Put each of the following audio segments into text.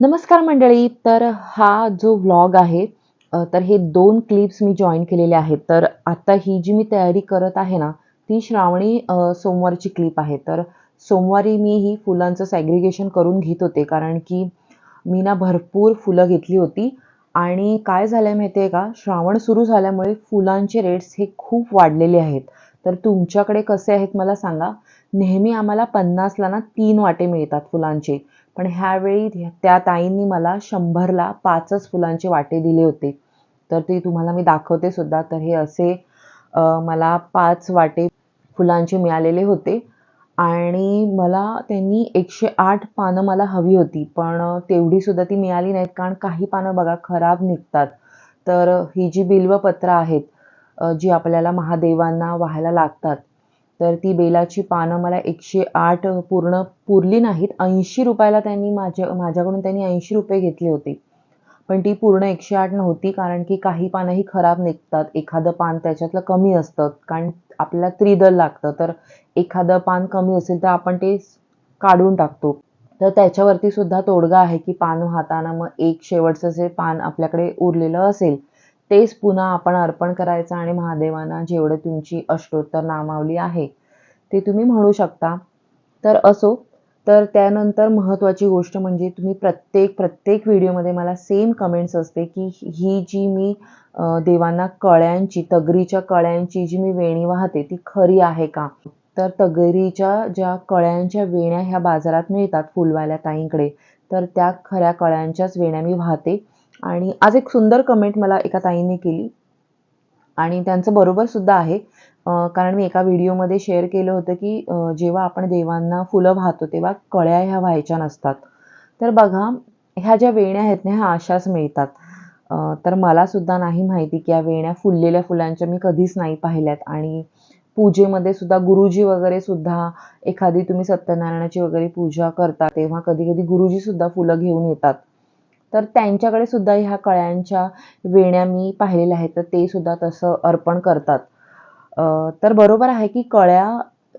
नमस्कार मंडळी. तर हा जो व्लॉग आहे तर हे दोन क्लिप्स मी जॉईन केलेले आहेत. तर आता ही जी मी तयारी करत आहे ना, ती श्रावणी सोमवारची क्लिप आहे. तर सोमवारी मी ही फुलांचं सॅग्रिगेशन करून घेत होते. कारण की मी ना भरपूर फुलं घेतली होती आणि काय झालंय माहिती आहे का, श्रावण सुरू झाल्यामुळे फुलांचे रेट्स हे खूप वाढलेले आहेत. तर तुमच्याकडे कसे आहेत मला सांगा. नेहमी आम्हाला 50ला ना तीन वाटे मिळतात फुलांचे. पण ह्यावेळी त्या ताईंनी मला 100ला 5च फुलांचे वाटे दिले होते. तर ते तुम्हाला मी दाखवते सुद्धा. तर हे असे मला पाच वाटे फुलांचे मिळालेले होते आणि मला त्यांनी 108 पानं मला हवी होती. पण तेवढीसुद्धा ती मिळाली नाहीत. कारण काही पानं बघा खराब निघतात. तर ही जी बिल्वपत्र आहेत जी आपल्याला महादेवांना व्हायला लागतात. तर ती बेलाची पानं मला 108 पूर्ण पुरली नाहीत. ऐंशी रुपयाला त्यांनी माझ्या माझ्याकडून त्यांनी ₹80 घेतले होते. पण ती पूर्ण 108 नव्हती. कारण की काही पानं ही खराब निघतात. एखादं पान त्याच्यातलं कमी असतं. कारण आपल्याला त्रिदल लागतं. तर एखादं पान कमी असेल तर आपण ते काढून टाकतो. तर त्याच्यावरती सुद्धा तोडगा आहे की पान वाहताना मग एक शेवटचं जे पान आपल्याकडे उरलेलं असेल, तेच पुन्हा आपण अर्पण करायचं आणि महादेवांना जेवढं तुमची अष्टोत्तर नामावली आहे, ते तुम्ही म्हणू शकता. तर असो. तर त्यानंतर महत्त्वाची गोष्ट म्हणजे तुम्ही प्रत्येक, प्रत्येक व्हिडिओमध्ये मला सेम कमेंट्स असते की ही जी मी देवांना कळ्यांची, तगरीच्या कळ्यांची जी मी वेणी वाहते ती खरी आहे का? तर तगरीच्या ज्या कळ्यांच्या वेण्या ह्या बाजारात मिळतात फुलवाल्या ताईंकडे, तर त्या खऱ्या कळ्यांच्याच वेण्या मी वाहते. आणि आज एक सुंदर कमेंट मला एका ताईने केली आणि त्यांचं बरोबर सुद्धा आहे. कारण मी एका व्हिडिओमध्ये शेअर केलं होतं की जेव्हा आपण देवांना फुलं वाहतो तेव्हा कळ्या ह्या व्हायच्या नसतात. तर बघा ह्या ज्या वेण्या आहेत ना, ह्या अशाच मिळतात. तर मला सुद्धा नाही माहिती की या वेण्या फुललेल्या फुलांच्या मी कधीच नाही पाहिल्यात आणि पूजेमध्ये सुद्धा गुरुजी वगैरे सुद्धा एखादी तुम्ही सत्यनारायणाची वगैरे पूजा करता, तेव्हा कधी-कधी गुरुजी सुद्धा फुलं घेऊन येतात. तर त्यांच्याकडे सुद्धा ह्या कळ्यांच्या वेण्या मी पाहिलेल्या आहेत. तर ते सुद्धा तसं अर्पण करतात. तर बरोबर आहे की कळ्या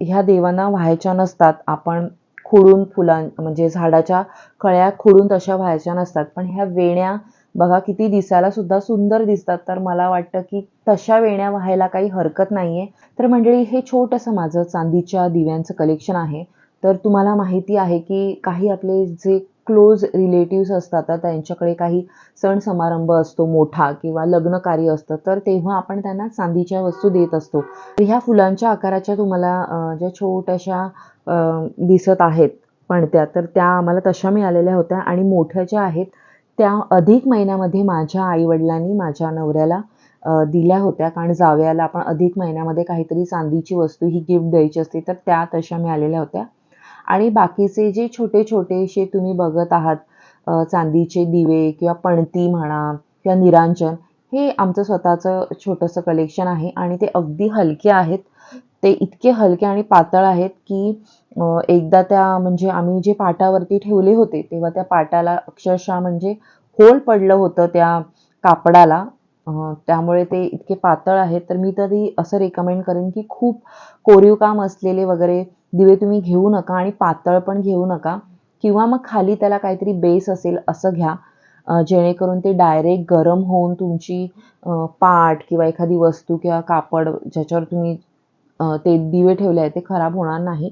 ह्या देवांना व्हायच्या नसतात. आपण खुडून फुलां म्हणजे झाडाच्या कळ्या खुडून तशा व्हायच्या नसतात. पण ह्या वेण्या बघा किती दिसायला सुद्धा सुंदर दिसतात. तर मला वाटतं की तशा वेण्या व्हायला काही हरकत नाही आहे तर मंडळी हे छोटंसं माझं चांदीच्या दिव्यांचं कलेक्शन आहे. तर तुम्हाला माहिती आहे की काही आपले जे क्लोज रिलेटिव्स असतात, तर त्यांच्याकडे काही सण समारंभ असतो मोठा किंवा लग्नकार्य असतं, तर तेव्हा आपण त्यांना चांदीच्या वस्तू देत असतो. तर ह्या फुलांच्या आकाराच्या तुम्हाला ज्या छोट्याशा दिसत आहेत पणत्या, तर त्या आम्हाला तशा मिळालेल्या होत्या आणि मोठ्या ज्या आहेत, त्या अधिक महिन्यामध्ये माझ्या आईवडिलांनी माझ्या नवऱ्याला दिल्या होत्या. कारण जावयाला आपण अधिक महिन्यामध्ये काहीतरी चांदीची वस्तू ही गिफ्ट द्यायची असते, तर त्या तशा मिळालेल्या होत्या. आणि बाकीचे जे छोटे-छोटेसे तुम्ही बघत आहात चांदीचे दिवे किंवा पणती म्हणा किंवा निरांजन, हे आमचं स्वतःचं छोटंसं कलेक्शन आहे आणि ते अगदी हलके आहेत. ते इतके हलके आणि पातळ आहेत की एकदा त्या म्हणजे आम्ही जे पाटावरती ठेवले होते, तेव्हा त्या पाटाला अक्षरशः म्हणजे होल पडलं होतं त्या कापडाला. त्यामुळे ते इतके पातळ आहेत. तर मी तरी असं रेकमेंड करेन की खूप कोरीव काम असलेले वगैरे दिवे तुम्ही घेऊ नका आणि पातळ पण घेऊ नका किंवा मग खाली त्याला काहीतरी बेस असेल असं घ्या. जेणेकरून ते डायरेक्ट गरम होऊन तुमची पाट किंवा एखादी वस्तू किंवा कापड ज्याच्यावर तुम्ही ते दिवे ठेवले आहेत, ते खराब होणार नाही.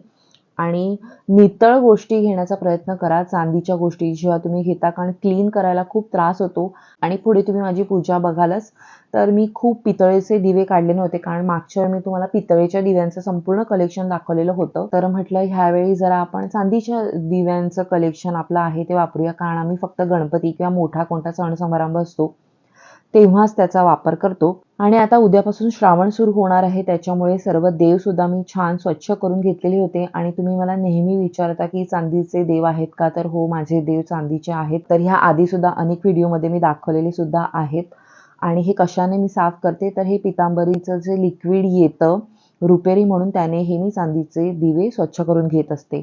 आणि नितळ गोष्टी घेण्याचा प्रयत्न करा. चांदीच्या गोष्टी जेव्हा तुम्ही घेता, कारण क्लीन करायला खूप त्रास होतो आणि पुढे तुम्ही माझी पूजा बघालच, तर मी खूप पितळेचे दिवे काढले नव्हते. कारण मागच्या वेळी मी तुम्हाला पितळेच्या दिव्यांचं संपूर्ण कलेक्शन दाखवलेलं होतं. तर म्हटलं ह्यावेळी जरा आपण चांदीच्या दिव्यांचं कलेक्शन आपलं आहे ते वापरूया. कारण आम्ही फक्त गणपती किंवा मोठा कोणता सण समारंभ असतो, तेव्हाच त्याचा वापर करतो. आणि आता उद्यापासून श्रावण सुरू होणार आहे. त्याच्यामुळे सर्व देव सुद्धा मी छान स्वच्छ करून घेतलेले होते आणि तुम्ही मला नेहमी विचारता की चांदीचे देव आहेत का? तर हो, माझे देव चांदीचे आहेत. तर ह्या आधी सुद्धा अनेक व्हिडिओमध्ये मी दाखवलेले सुद्धा आहेत. आणि हे कशाने मी साफ करते, तर हे पितांबरीचं जे लिक्विड येतं रुपेरी म्हणून, त्याने हे मी चांदीचे दिवे स्वच्छ करून घेत असते.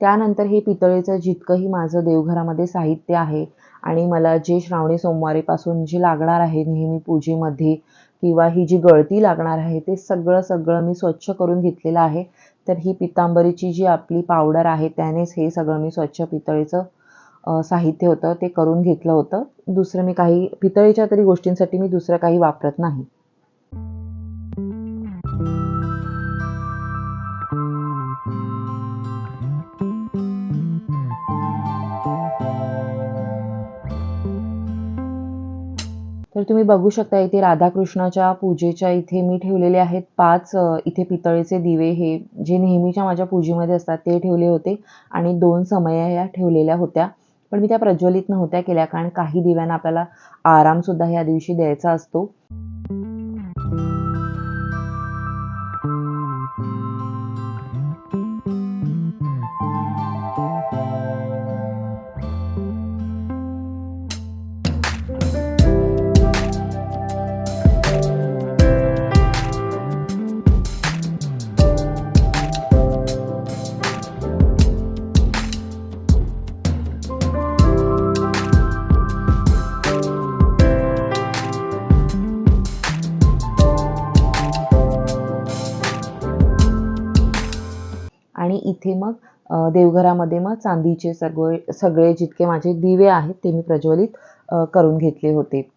त्यानंतर हे पितळेचं जितकंही माझं देवघरामध्ये साहित्य आहे आणि मला जे श्रावणी सोमवारीपासून जी लागणार आहे नेहमी पूजेमध्ये किंवा ही जी गळती लागणार आहे, ते सगळं, सगळं मी स्वच्छ करून घेतलेलं आहे. तर ही पितांबरीची जी आपली पावडर आहे, त्यानेच हे सगळं मी स्वच्छ पितळेचं साहित्य होतं ते करून घेतलं होतं दुसरं मी काही पितळेच्या तरी गोष्टींसाठी मी दुसरं काही वापरत नाही तर तुम्ही बघू शकता इथे राधाकृष्णाच्या पूजेच्या इथे मी ठेवलेले आहेत पाच इथे पितळेचे दिवे हे जे नेहमीच्या माझ्या पूजेमध्ये असतात ते ठेवले होते आणि दोन समया या ठेवलेल्या होत्या. पण मी त्या प्रज्वलित नव्हत्या केल्या कारण काही दिव्यांना आपल्याला आरामसुद्धा ह्या दिवशी द्यायचा असतो. आणि इथे मग देवघरामध्ये मग चांदीचे सगळे सगळे जितके माझे दिवे आहेत ते मी प्रज्वलित करून घेतले होते.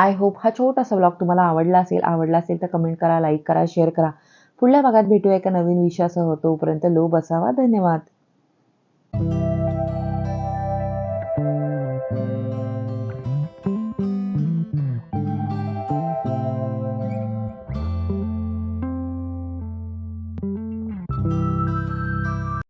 आय होप हा छोटासा ब्लॉग तुम्हाला आवडला असेल आवडला असेल तर कमेंट करा लाईक करा शेअर करा. पुढल्या भागात भेटूया एका नवीन विषयासह. तोपर्यंत लो बसावा. धन्यवाद.